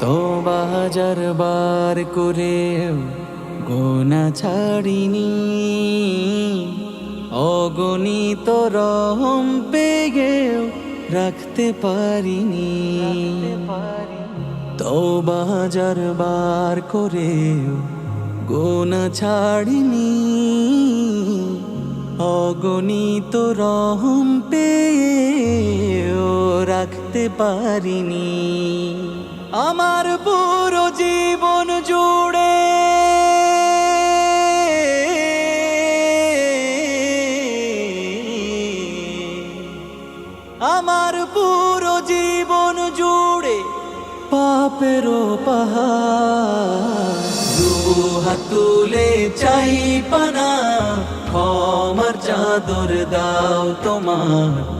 তো বাজার বার করে গোনা ছাড়িনি। অগণিত রহম পেয়েও রাখতে পারিনি। তো বাজার বার করে গোনা ছাড়িনি। অগণিত রহম পেয়েও রাখতে পারিনি। আমার পুরো জীবন জুড়ে। আমার পুরো জীবন জুড়ে পাপেরও পাহাড়। তুলে চাই পানা, ক্ষমার চাদর দাও তোমার।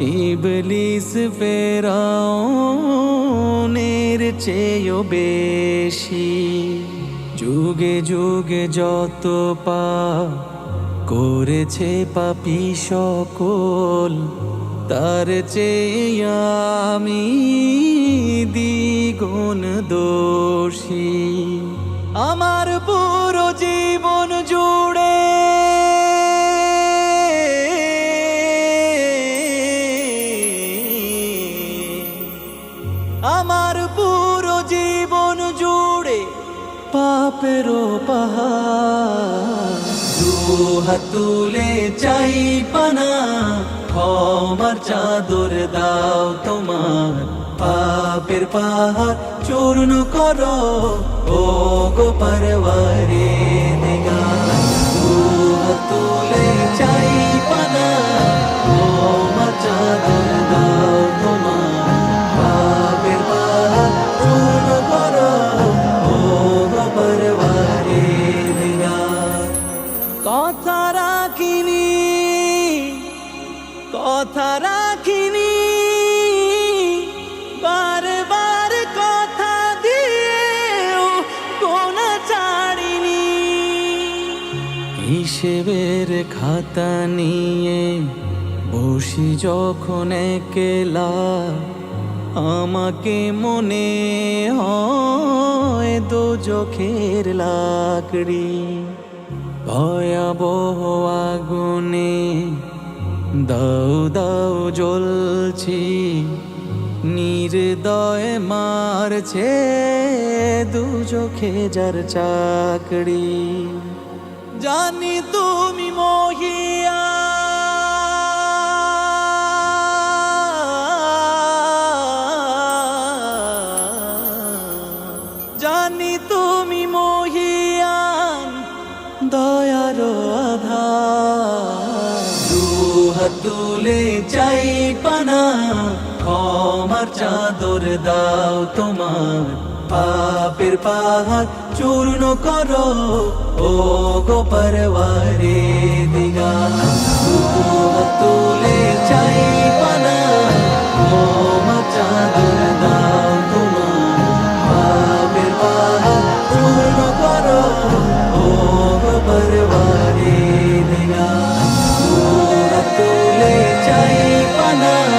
ইবলিস ফেরাউনের চেয়েও বেশি। যুগে যুগে যত পা করেছে পাপি সকল, তার চেয়ে আমি দ্বিগুণ দোষী। আমার পুরো আমার পুরো জীবন জুড়ে দু হাত তুলে চাই পানা, ক্ষমার চাদর দাও তোমার। পাপের পাহাড় চূর্ণ করো ও গো পরবারে দু হাত কথা রাখিনি, বারবার কথা দিয়েও কোনা ছাড়িনি। হিসেবের খাতা নিয়ে বসি যখন একলা, আমাকে মনে হয় দো চোখের লাকড়ি। ভয়াবহ আগুনে দাও দাও জ্বলছি নির্দয় মারছে দু চোখে যার চাকরি। জানি তুমি মহিয়া জানি তুমি তুলে চাই পানা, ক্ষমার চাদর দাও তোমার। পাপের পাহাড় চূর্ণ করো ও গো পরবারে দিগা তুলে love.